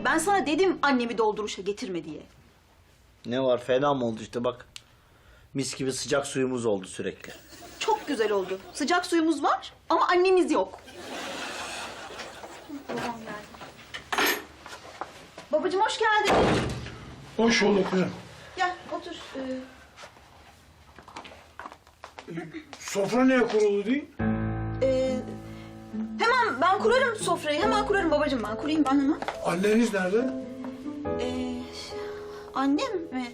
Ya ben sana dedim annemi dolduruşa getirme diye. Ne var fena mı oldu işte bak. Mis gibi sıcak suyumuz oldu sürekli. Çok güzel oldu. Sıcak suyumuz var ama annemiz yok. Babam geldi. Babacığım hoş geldin. Hoş bulduk kızım. Gel otur. Ee, Sofra niye kurulu değil? Ben kurarım sofrayı. Hemen kurarım babacığım ben. Kurayım ben hemen. Anneniz nerede? Ee, annem mi?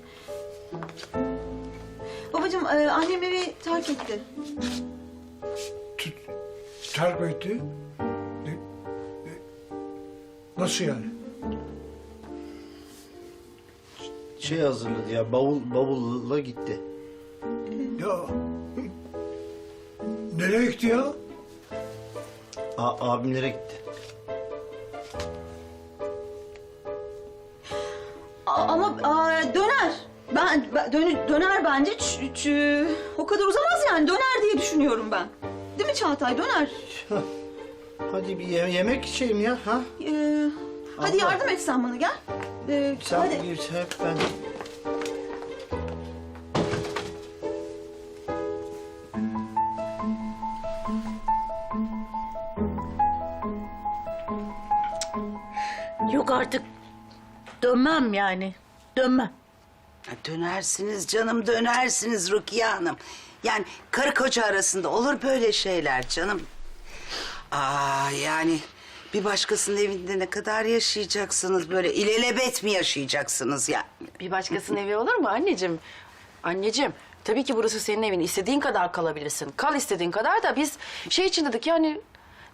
Babacığım e, annem evi terk etti. T- terk etti. Ne- ne- Nasıl yani? Şey hazırladı ya bavul bavulla gitti. Ya nereye gitti ya? A abimlere gitti. A- ama aa, döner. Ben, ben- dönü- döner bence. Ç- ç- o kadar uzamaz yani. Döner diye düşünüyorum ben. Değil mi Çağatay? Döner. Hadi bir ye- yemek içeyim ya ha. Ee, hadi yardım et sen bana gel. Ee, Sen hadi. bir hep ben. Yok artık dönmem yani. Dönmem. Ha, Dönersiniz canım dönersiniz Rukiye Hanım. Yani karı koca arasında olur böyle şeyler canım. Aa yani bir başkasının evinde ne kadar yaşayacaksınız böyle ilelebet mi yaşayacaksınız ya? Bir başkasının evi olur mu anneciğim? Anneciğim tabii ki burası senin evin. İstediğin kadar kalabilirsin. Kal istediğin kadar da biz şey için dedik yani...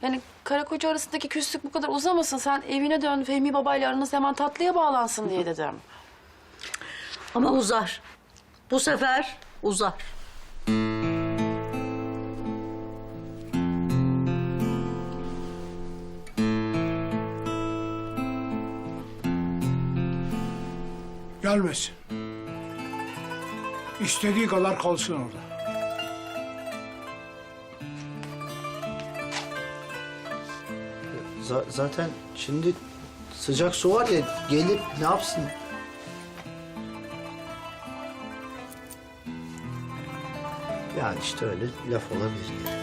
Yani karı koca arasındaki küslük bu kadar uzamasın. Sen evine dön Fehmi babayla aranız hemen tatlıya bağlansın diye dedim. Ama uzar. Bu sefer uzar. Gelmesin. İstediği kadar kalsın orada. Za- zaten şimdi sıcak su var ya gelip ne yapsın? Yani işte öyle laf olabilir.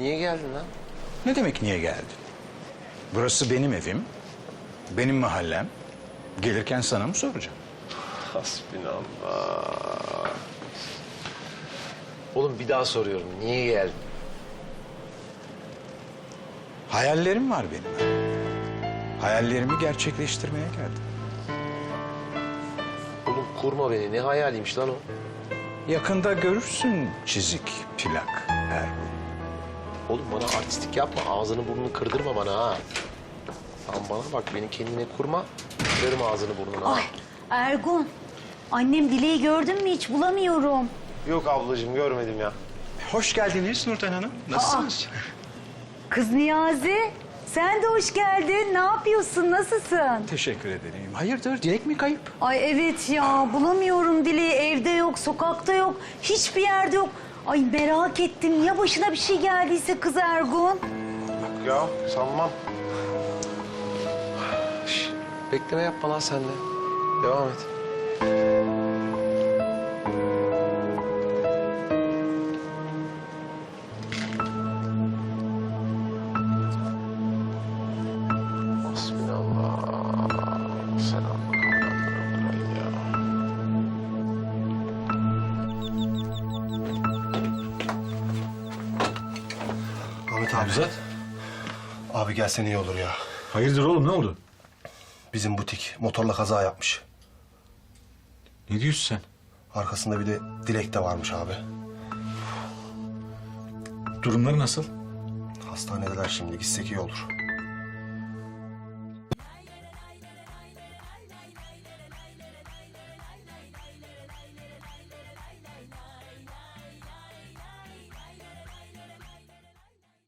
Niye geldin lan? Ne demek niye geldin? Burası benim evim, benim mahallem. Gelirken sana mı soracağım? Hasbinallah. Oğlum bir daha soruyorum. Niye geldin? Hayallerim var benim. Hayallerimi gerçekleştirmeye geldim. Oğlum kurma beni. Ne hayaliymiş lan o? Yakında görürsün çizik, plak, Ergun. Oğlum bana artistik yapma. Ağzını burnunu kırdırma bana ha. Lan bana bak beni kendine kurma. Kırarım ağzını burnunu ha. Ay Ergun, annem Dileği gördün mü hiç bulamıyorum. Yok ablacığım görmedim ya. Hoş geldiniz Nurten Hanım. Nasılsınız? Kız Niyazi, sen de hoş geldin. Ne yapıyorsun, nasılsın? Teşekkür ederim. Hayırdır, Dilek mi kayıp? Ay evet ya, bulamıyorum Dileği. Yok, sokakta yok, hiçbir yerde yok. Ay merak ettim, ya başına bir şey geldiyse kız Ergun? Ya sanmam. Şş, bekleme yapma lan sen de. Devam et. Abi. Abi gelsen iyi olur ya. Hayırdır oğlum, ne oldu? Bizim butik motorla kaza yapmış. Ne diyorsun sen? Arkasında bir de Dilek de varmış abi. Durumları nasıl? Hastanedeler şimdi gitsek iyi olur.